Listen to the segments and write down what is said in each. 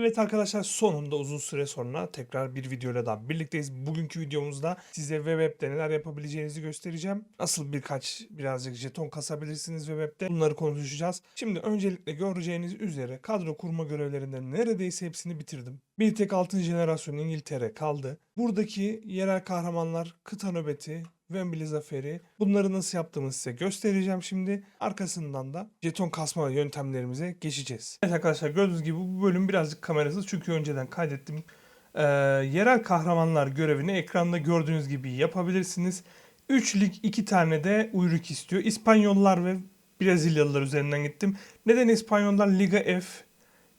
Evet arkadaşlar sonunda uzun süre sonra tekrar bir videoyla daha birlikteyiz. Bugünkü videomuzda size web neler yapabileceğinizi göstereceğim. Nasıl birkaç birazcık jeton kasabilirsiniz web bunları konuşacağız. Şimdi öncelikle göreceğiniz üzere kadro kurma görevlerinden neredeyse hepsini bitirdim. Bir tek 6. jenerasyon İngiltere kaldı. Buradaki yerel kahramanlar, kıta nöbeti, Wembley zaferi. Bunları nasıl yaptığımı size göstereceğim şimdi. Arkasından da jeton kasma yöntemlerimize geçeceğiz. Evet arkadaşlar gördüğünüz gibi bu bölüm birazcık kamerasız çünkü önceden kaydettim. Ee, yerel kahramanlar görevini ekranda gördüğünüz gibi yapabilirsiniz. 3 lig 2 tane de uyruk istiyor. İspanyollar ve Brezilyalılar üzerinden gittim. Neden İspanyollar? Liga F,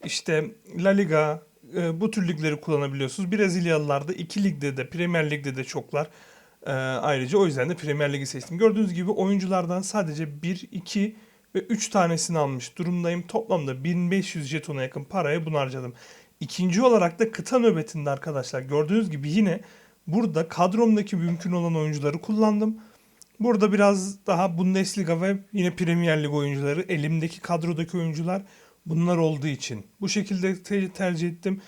işte La Liga, e, bu tür ligleri kullanabiliyorsunuz. Brezilyalılar da iki ligde de Premier Lig'de de çoklar. Ee, ayrıca o yüzden de Premier Lig'i seçtim. Gördüğünüz gibi oyunculardan sadece 1, 2 ve 3 tanesini almış durumdayım. Toplamda 1500 jetona yakın paraya bunu harcadım. İkinci olarak da kıta nöbetinde arkadaşlar gördüğünüz gibi yine burada kadromdaki mümkün olan oyuncuları kullandım. Burada biraz daha Bundesliga ve yine Premier Lig oyuncuları, elimdeki kadrodaki oyuncular bunlar olduğu için bu şekilde te- tercih ettim.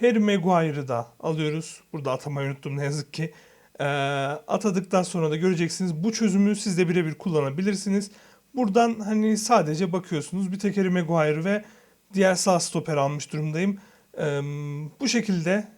Harry Maguire'ı da alıyoruz. Burada atamayı unuttum ne yazık ki. Ee, atadıktan sonra da göreceksiniz bu çözümü siz de birebir kullanabilirsiniz. Buradan hani sadece bakıyorsunuz bir tek Harry Maguire ve diğer sağ stoper almış durumdayım. Ee, bu şekilde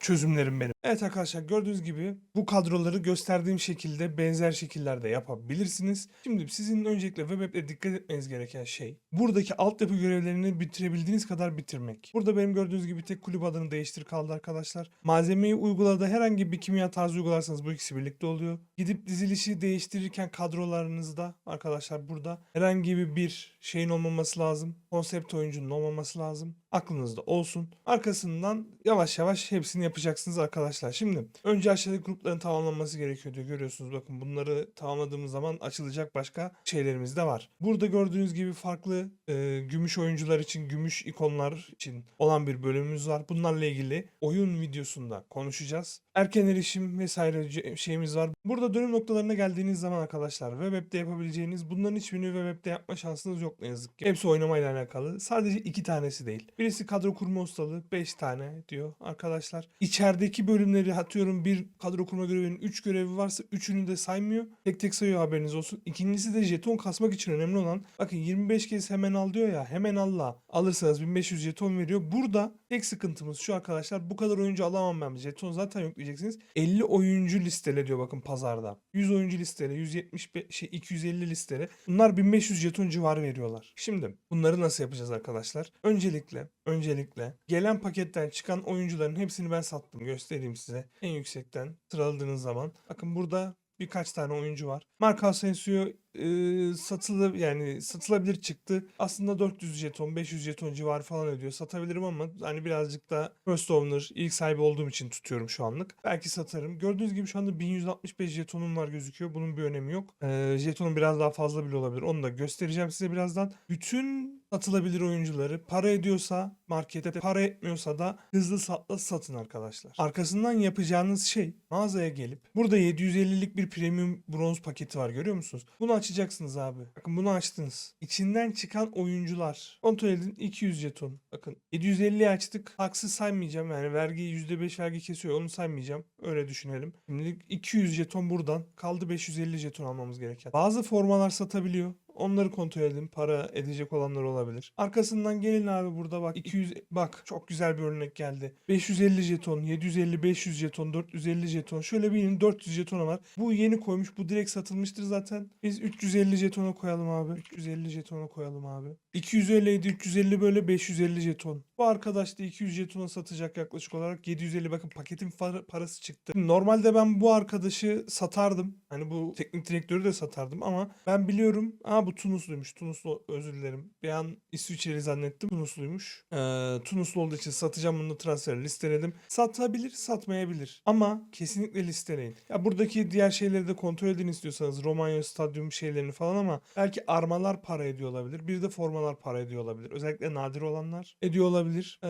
çözümlerim benim. Evet arkadaşlar gördüğünüz gibi bu kadroları gösterdiğim şekilde benzer şekillerde yapabilirsiniz. Şimdi sizin öncelikle web dikkat etmeniz gereken şey buradaki altyapı görevlerini bitirebildiğiniz kadar bitirmek. Burada benim gördüğünüz gibi tek kulüp adını değiştir kaldı arkadaşlar. Malzemeyi uygulada herhangi bir kimya tarzı uygularsanız bu ikisi birlikte oluyor. Gidip dizilişi değiştirirken kadrolarınızda arkadaşlar burada herhangi bir şeyin olmaması lazım. Konsept oyuncunun olmaması lazım. Aklınızda olsun. Arkasından yavaş yavaş hepsini yapacaksınız arkadaşlar. Şimdi önce aşağıdaki grupların tamamlanması gerekiyor diyor. Görüyorsunuz bakın bunları tamamladığımız zaman açılacak başka şeylerimiz de var. Burada gördüğünüz gibi farklı e, gümüş oyuncular için, gümüş ikonlar için olan bir bölümümüz var. Bunlarla ilgili oyun videosunda konuşacağız. Erken erişim vesaire şeyimiz var. Burada dönüm noktalarına geldiğiniz zaman arkadaşlar web app'te yapabileceğiniz bunların hiçbirini web app'te yapma şansınız yok ne yazık ki. Hepsi oynamayla alakalı. Sadece iki tanesi değil. Birisi kadro kurma ustalığı 5 tane diyor arkadaşlar. İçerideki bölümleri atıyorum bir kadro kurma görevinin 3 görevi varsa 3'ünü de saymıyor. Tek tek sayıyor haberiniz olsun. İkincisi de jeton kasmak için önemli olan bakın 25 kez hemen al diyor ya hemen alla. Alırsanız 1500 jeton veriyor. Burada tek sıkıntımız şu arkadaşlar bu kadar oyuncu alamam ben. Jeton zaten yükleyeceksiniz. 50 oyuncu listele diyor bakın pazarda. 100 oyuncu listele, 175 şey 250 listele. Bunlar 1500 jeton civarı veriyorlar. Şimdi bunları nasıl yapacağız arkadaşlar? Öncelikle öncelikle gelen paketten çıkan oyuncuların hepsini ben sattım. Göstereyim size. En yüksekten sıraladığınız zaman. Bakın burada birkaç tane oyuncu var. Mark Asensio e, satılı yani satılabilir çıktı. Aslında 400 jeton, 500 jeton civarı falan ödüyor. Satabilirim ama hani birazcık da first owner, ilk sahibi olduğum için tutuyorum şu anlık. Belki satarım. Gördüğünüz gibi şu anda 1165 jetonum var gözüküyor. Bunun bir önemi yok. E, jetonun biraz daha fazla bile olabilir. Onu da göstereceğim size birazdan. Bütün satılabilir oyuncuları para ediyorsa markete para etmiyorsa da hızlı satla satın arkadaşlar. Arkasından yapacağınız şey mağazaya gelip burada 750'lik bir premium bronz paketi var görüyor musunuz? Bunu açacaksınız abi. Bakın bunu açtınız. İçinden çıkan oyuncular. Kontrol edin 200 jeton. Bakın 750'yi açtık. Haksız saymayacağım yani vergi %5 vergi kesiyor onu saymayacağım. Öyle düşünelim. Şimdi 200 jeton buradan. Kaldı 550 jeton almamız gereken. Bazı formalar satabiliyor. Onları kontrol edin. Para edecek olanlar olabilir. Arkasından gelin abi burada bak 200 bak çok güzel bir örnek geldi. 550 jeton, 750, 500 jeton, 450 jeton. Şöyle bir 400 jetona var. Bu yeni koymuş. Bu direkt satılmıştır zaten. Biz 350 jetona koyalım abi. 350 jetona koyalım abi. 250 idi 350 böyle 550 jeton. Bu arkadaş da 200 jetona satacak yaklaşık olarak 750 bakın paketin parası çıktı. Normalde ben bu arkadaşı satardım. Hani bu teknik direktörü de satardım ama ben biliyorum. Aa bu Tunusluymuş. Tunuslu özür dilerim. Bir an İsviçreli zannettim. Tunusluymuş. Ee, Tunuslu olduğu için satacağım bunu transfer listeledim. Satabilir, satmayabilir. Ama kesinlikle listeleyin. Ya buradaki diğer şeyleri de kontrol edin istiyorsanız. Romanya stadyum şeylerini falan ama belki armalar para ediyor olabilir. Bir de formalar jetonalar para ediyor olabilir. Özellikle nadir olanlar ediyor olabilir. Ee,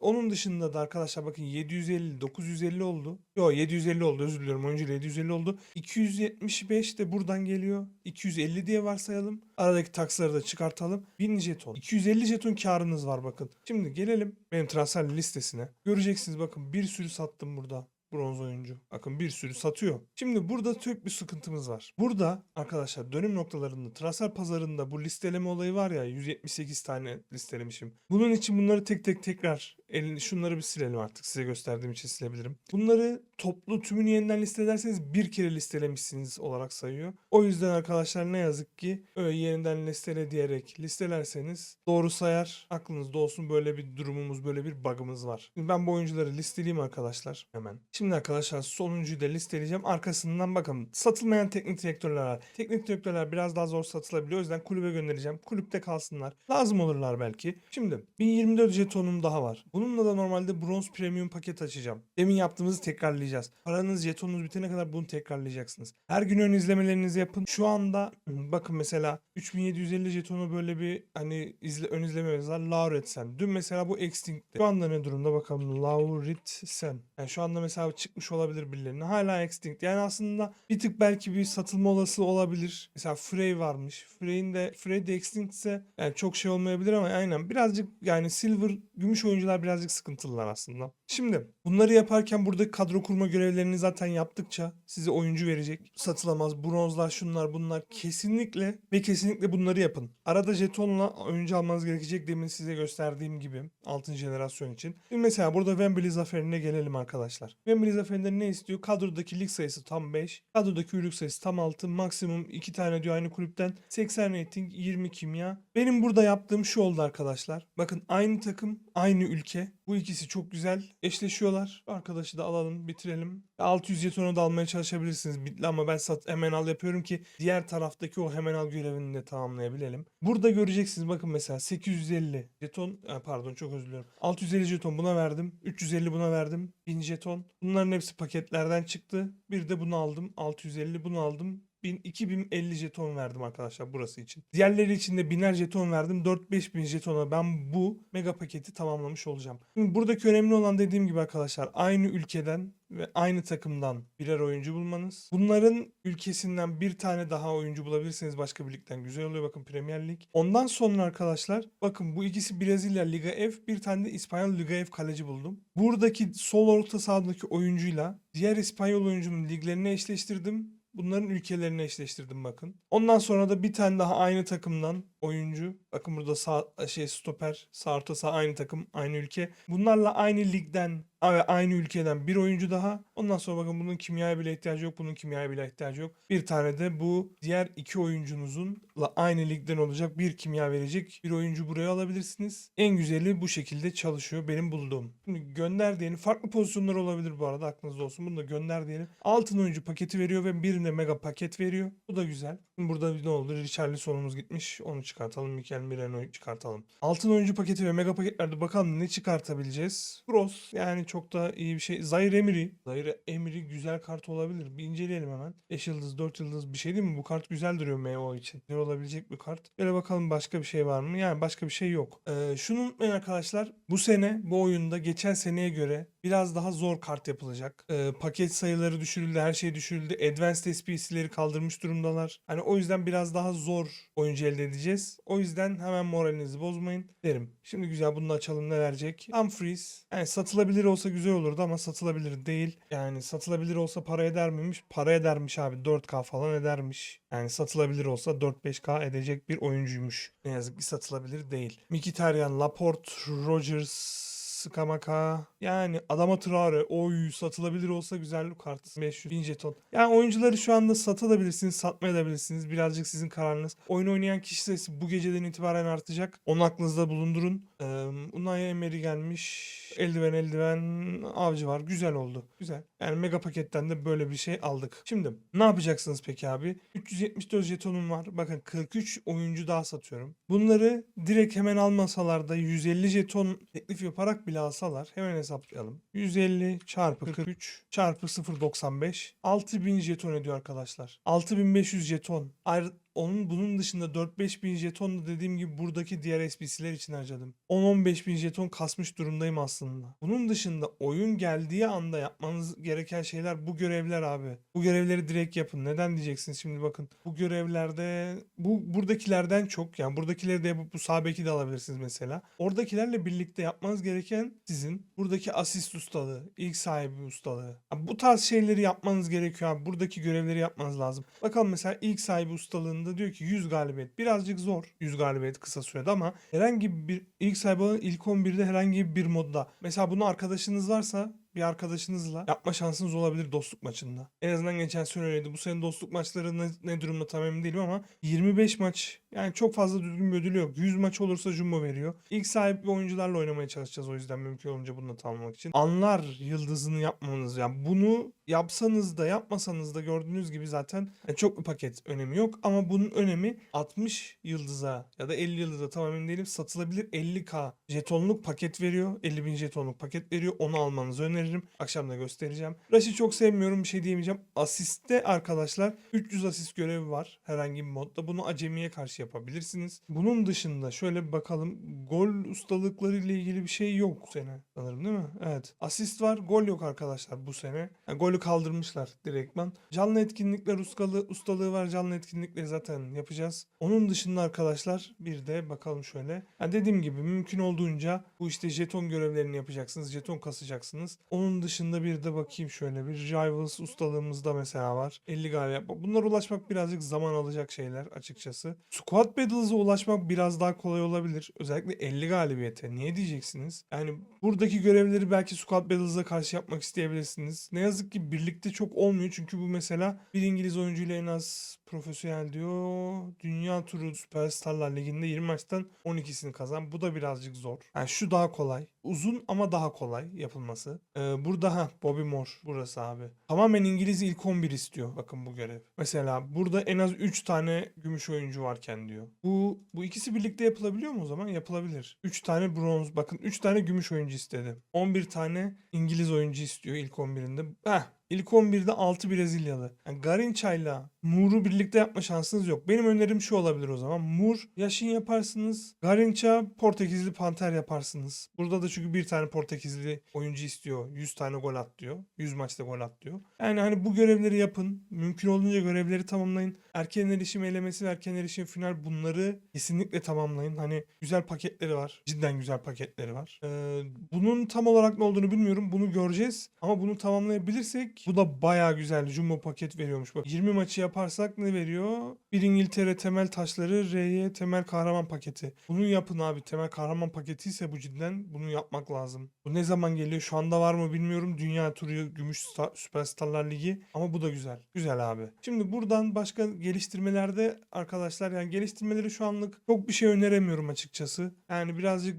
onun dışında da arkadaşlar bakın 750, 950 oldu. Yo 750 oldu özür diliyorum. Oyuncuyla 750 oldu. 275 de buradan geliyor. 250 diye varsayalım. Aradaki taksları da çıkartalım. 1000 jeton. 250 jeton karınız var bakın. Şimdi gelelim benim transfer listesine. Göreceksiniz bakın bir sürü sattım burada bronz oyuncu. Bakın bir sürü satıyor. Şimdi burada çok bir sıkıntımız var. Burada arkadaşlar dönüm noktalarında transfer pazarında bu listeleme olayı var ya 178 tane listelemişim. Bunun için bunları tek tek tekrar elini şunları bir silelim artık size gösterdiğim için silebilirim. Bunları toplu tümünü yeniden listelerseniz bir kere listelemişsiniz olarak sayıyor. O yüzden arkadaşlar ne yazık ki öyle yeniden listele diyerek listelerseniz doğru sayar. Aklınızda olsun böyle bir durumumuz böyle bir bug'ımız var. Şimdi ben bu oyuncuları listeleyeyim arkadaşlar hemen. Şimdi arkadaşlar sonuncuyu da listeleyeceğim. Arkasından bakın satılmayan teknik direktörler var. Teknik direktörler biraz daha zor satılabiliyor. O yüzden kulübe göndereceğim. Kulüpte kalsınlar. Lazım olurlar belki. Şimdi 1024 jetonum daha var. Bununla da normalde bronz premium paket açacağım. Demin yaptığımızı tekrarlayacağız. Paranız jetonunuz bitene kadar bunu tekrarlayacaksınız. Her gün ön izlemelerinizi yapın. Şu anda bakın mesela 3750 jetonu böyle bir hani izle, ön izlememiz var. Lauretsen. Dün mesela bu Extinct'ti. Şu anda ne durumda bakalım. Lauritsen. Yani şu anda mesela çıkmış olabilir birilerine. Hala Extinct. Yani aslında bir tık belki bir satılma olası olabilir. Mesela Frey varmış. Frey'in de Frey de Extinct ise yani çok şey olmayabilir ama aynen birazcık yani Silver gümüş oyuncular birazcık sıkıntılılar aslında. Şimdi bunları yaparken burada kadro kurma görevlerini zaten yaptıkça size oyuncu verecek. Satılamaz bronzlar şunlar bunlar kesinlikle ve kesinlikle bunları yapın. Arada jetonla oyuncu almanız gerekecek demin size gösterdiğim gibi altın jenerasyon için. Şimdi mesela burada Wembley zaferine gelelim arkadaşlar. Wembley zaferinde ne istiyor? Kadrodaki lig sayısı tam 5. Kadrodaki ülük sayısı tam 6. Maksimum 2 tane diyor aynı kulüpten. 80 rating 20 kimya. Benim burada yaptığım şu oldu arkadaşlar. Bakın aynı takım aynı ülke. Bu ikisi çok güzel eşleşiyorlar. Arkadaşı da alalım bitirelim. 600 jetonu da almaya çalışabilirsiniz bitli ama ben sat hemen al yapıyorum ki diğer taraftaki o hemen al görevini de tamamlayabilelim. Burada göreceksiniz bakın mesela 850 jeton pardon çok özür diliyorum. 650 jeton buna verdim. 350 buna verdim. 1000 jeton. Bunların hepsi paketlerden çıktı. Bir de bunu aldım. 650 bunu aldım. 1000, 2050 jeton verdim arkadaşlar burası için. Diğerleri için de biner jeton verdim. 4-5 bin jetona ben bu mega paketi tamamlamış olacağım. Şimdi buradaki önemli olan dediğim gibi arkadaşlar aynı ülkeden ve aynı takımdan birer oyuncu bulmanız. Bunların ülkesinden bir tane daha oyuncu bulabilirseniz başka bir ligden güzel oluyor. Bakın Premier Lig. Ondan sonra arkadaşlar bakın bu ikisi Brezilya Liga F bir tane de İspanyol Liga F kaleci buldum. Buradaki sol orta sahadaki oyuncuyla diğer İspanyol oyuncunun liglerini eşleştirdim. Bunların ülkelerini eşleştirdim bakın. Ondan sonra da bir tane daha aynı takımdan oyuncu. Bakın burada sağ şey stoper, sağ orta saha aynı takım, aynı ülke. Bunlarla aynı ligden ve aynı ülkeden bir oyuncu daha. Ondan sonra bakın bunun kimyaya bile ihtiyacı yok, bunun kimyaya bile ihtiyacı yok. Bir tane de bu diğer iki oyuncunuzunla aynı ligden olacak bir kimya verecek bir oyuncu buraya alabilirsiniz. En güzeli bu şekilde çalışıyor benim bulduğum. Şimdi gönder diyelim. Farklı pozisyonlar olabilir bu arada aklınızda olsun. Bunu da gönder diyelim. Altın oyuncu paketi veriyor ve birine mega paket veriyor. Bu da güzel. Burada ne oldu? Richarlison'umuz gitmiş. Onu çıkartalım. Mikel Merino'yu çıkartalım. Altın oyuncu paketi ve mega paketlerde bakalım ne çıkartabileceğiz. Cross yani çok da iyi bir şey. Zaire Emery. Zaire Emery güzel kart olabilir. Bir inceleyelim hemen. 5 yıldız 4 yıldız bir şey değil mi? Bu kart güzel duruyor MO için. Güzel olabilecek bir kart. Böyle bakalım başka bir şey var mı? Yani başka bir şey yok. Ee, şunu unutmayın arkadaşlar. Bu sene bu oyunda geçen seneye göre biraz daha zor kart yapılacak. Ee, paket sayıları düşürüldü. Her şey düşürüldü. Advanced SPC'leri kaldırmış durumdalar. Hani o yüzden biraz daha zor oyuncu elde edeceğiz. O yüzden hemen moralinizi bozmayın derim. Şimdi güzel bunu açalım ne verecek? Humphries. Yani satılabilir olsa güzel olurdu ama satılabilir değil. Yani satılabilir olsa para eder miymiş? Para edermiş abi. 4K falan edermiş. Yani satılabilir olsa 4-5K edecek bir oyuncuymuş. Ne yazık ki satılabilir değil. Mkhitaryan, Laporte, Rodgers, Skamaka yani Adama Traore oy satılabilir olsa güzel bir kart 500 bin jeton. Yani oyuncuları şu anda satabilirsiniz satmayabilirsiniz birazcık sizin kararınız. Oyun oynayan kişi sayısı bu geceden itibaren artacak. Onu aklınızda bulundurun. Ee, Unai Emery gelmiş. Eldiven eldiven avcı var. Güzel oldu. Güzel. Yani mega paketten de böyle bir şey aldık. Şimdi ne yapacaksınız peki abi? 374 jetonum var. Bakın 43 oyuncu daha satıyorum. Bunları direkt hemen almasalar da 150 jeton teklif yaparak bile alsalar hemen hesaplayalım. 150 çarpı 43 çarpı 0.95 6000 jeton ediyor arkadaşlar. 6500 jeton. Ayrı onun bunun dışında 4-5 bin jeton da dediğim gibi buradaki diğer SPC'ler için harcadım. 10-15 bin jeton kasmış durumdayım aslında. Bunun dışında oyun geldiği anda yapmanız gereken şeyler bu görevler abi. Bu görevleri direkt yapın. Neden diyeceksiniz şimdi bakın. Bu görevlerde bu buradakilerden çok yani buradakileri de yapıp bu sağ beki de alabilirsiniz mesela. Oradakilerle birlikte yapmanız gereken sizin buradaki asist ustalığı, ilk sahibi ustalığı. Abi bu tarz şeyleri yapmanız gerekiyor abi. Buradaki görevleri yapmanız lazım. Bakalım mesela ilk sahibi ustalığında diyor ki 100 galibiyet. Birazcık zor 100 galibiyet kısa sürede ama herhangi bir ilk olan ilk 11'de herhangi bir modda. Mesela bunu arkadaşınız varsa bir arkadaşınızla yapma şansınız olabilir dostluk maçında. En azından geçen sene öyleydi. Bu sene dostluk maçları ne, ne durumda tam emin değilim ama 25 maç yani çok fazla düzgün bir ödülü yok. 100 maç olursa Jumbo veriyor. İlk sahibi oyuncularla oynamaya çalışacağız o yüzden mümkün olunca bunu da tamamlamak için. Anlar yıldızını yapmanız yani bunu yapsanız da yapmasanız da gördüğünüz gibi zaten yani çok bir paket önemi yok ama bunun önemi 60 yıldıza ya da 50 yıldıza tam emin değilim satılabilir 50k jetonluk paket veriyor. 50 bin jetonluk paket veriyor. Onu almanızı öneririm. Akşam da göstereceğim. Rush'ı çok sevmiyorum bir şey diyemeyeceğim. Asiste arkadaşlar 300 asist görevi var herhangi bir modda. Bunu acemiye karşı yapabilirsiniz. Bunun dışında şöyle bir bakalım. Gol ustalıkları ile ilgili bir şey yok bu sene sanırım değil mi? Evet. Asist var. Gol yok arkadaşlar bu sene. Yani golü kaldırmışlar direktman. Canlı etkinlikler ustalığı, ustalığı var. Canlı etkinlikleri zaten yapacağız. Onun dışında arkadaşlar bir de bakalım şöyle. Yani dediğim gibi mümkün olduğunca bu işte jeton görevlerini yapacaksınız. Jeton kasacaksınız. Onun dışında bir de bakayım şöyle bir Rivals ustalığımızda mesela var. 50 galibiyet. Bunlara ulaşmak birazcık zaman alacak şeyler açıkçası. Squad Battles'a ulaşmak biraz daha kolay olabilir. Özellikle 50 galibiyete. Niye diyeceksiniz? Yani buradaki görevleri belki Squad Battles'a karşı yapmak isteyebilirsiniz. Ne yazık ki birlikte çok olmuyor. Çünkü bu mesela bir İngiliz oyuncuyla en az profesyonel diyor. Dünya turu Süperstarlar Ligi'nde 20 maçtan 12'sini kazan. Bu da birazcık zor. Yani şu daha kolay. Uzun ama daha kolay yapılması. Ee, burada ha Bobby Moore burası abi. Tamamen İngiliz ilk 11 istiyor bakın bu görev. Mesela burada en az 3 tane gümüş oyuncu varken diyor. Bu bu ikisi birlikte yapılabiliyor mu o zaman? Yapılabilir. 3 tane bronz bakın 3 tane gümüş oyuncu istedi. 11 tane İngiliz oyuncu istiyor ilk 11'inde. Heh İlk 11'de 6 Brezilyalı. Yani Garinça'yla Moore'u birlikte yapma şansınız yok. Benim önerim şu olabilir o zaman. Moore, Yaşin yaparsınız. Garinça, Portekizli Panter yaparsınız. Burada da çünkü bir tane Portekizli oyuncu istiyor. 100 tane gol at diyor. 100 maçta gol at diyor. Yani hani bu görevleri yapın. Mümkün olduğunca görevleri tamamlayın. Erken erişim elemesi ve erken erişim final bunları kesinlikle tamamlayın. Hani güzel paketleri var. Cidden güzel paketleri var. Ee, bunun tam olarak ne olduğunu bilmiyorum. Bunu göreceğiz. Ama bunu tamamlayabilirsek bu da bayağı güzel. Jumbo paket veriyormuş. Bak 20 maçı yaparsak ne veriyor? Bir İngiltere temel taşları RY temel kahraman paketi. Bunu yapın abi. Temel kahraman paketi ise bu cidden bunu yapmak lazım. Bu ne zaman geliyor? Şu anda var mı bilmiyorum. Dünya turu Gümüş Star, Süperstarlar Ligi. Ama bu da güzel. Güzel abi. Şimdi buradan başka geliştirmelerde arkadaşlar yani geliştirmeleri şu anlık çok bir şey öneremiyorum açıkçası. Yani birazcık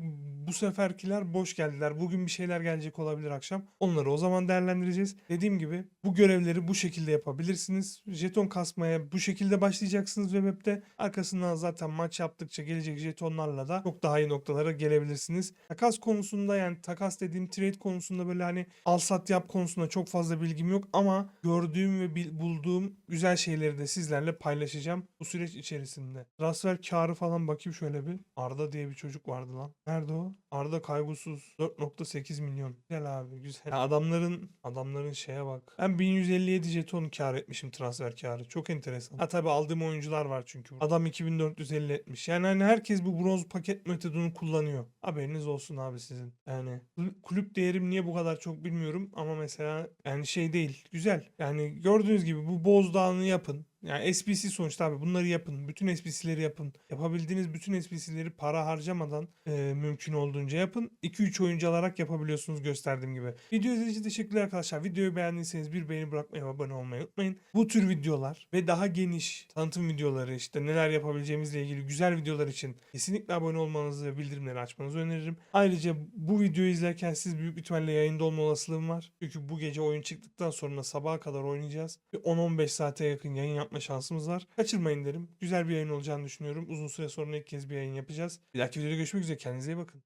bu seferkiler boş geldiler. Bugün bir şeyler gelecek olabilir akşam. Onları o zaman değerlendireceğiz. Dediğim gibi bu görevleri bu şekilde yapabilirsiniz. Jeton kasmaya bu şekilde başlayacaksınız webde. Arkasından zaten maç yaptıkça gelecek jetonlarla da çok daha iyi noktalara gelebilirsiniz. Takas konusunda yani takas dediğim trade konusunda böyle hani al sat yap konusunda çok fazla bilgim yok ama gördüğüm ve bulduğum güzel şeyleri de sizlerle paylaşacağım bu süreç içerisinde. Transfer karı falan bakayım şöyle bir. Arda diye bir çocuk vardı lan. Nerede o? Arda kaygısız 4.8 milyon. Güzel abi güzel. Ya adamların adamların şeye bak. Ben 1157 jeton kar etmişim transfer karı. Çok enteresan. Ha tabi aldığım oyuncular var çünkü. Adam 2450 etmiş. Yani hani herkes bu bronz paket metodunu kullanıyor. Haberiniz olsun abi sizin. Yani kul- kulüp değerim niye bu kadar çok bilmiyorum ama mesela yani şey değil. Güzel. Yani gördüğünüz gibi bu bozdağını yapın. Yani SPC sonuçta abi bunları yapın. Bütün SPC'leri yapın. Yapabildiğiniz bütün SPC'leri para harcamadan e, mümkün olduğunca yapın. 2-3 oyuncu alarak yapabiliyorsunuz gösterdiğim gibi. Video izlediğiniz için teşekkürler arkadaşlar. Videoyu beğendiyseniz bir beğeni bırakmayı ve abone olmayı unutmayın. Bu tür videolar ve daha geniş tanıtım videoları işte neler yapabileceğimizle ilgili güzel videolar için kesinlikle abone olmanızı ve bildirimleri açmanızı öneririm. Ayrıca bu videoyu izlerken siz büyük ihtimalle yayında olma olasılığım var. Çünkü bu gece oyun çıktıktan sonra sabaha kadar oynayacağız. Ve 10-15 saate yakın yayın yapma şansımız var. Kaçırmayın derim. Güzel bir yayın olacağını düşünüyorum. Uzun süre sonra ilk kez bir yayın yapacağız. Bir dahaki videoda görüşmek üzere. Kendinize iyi bakın.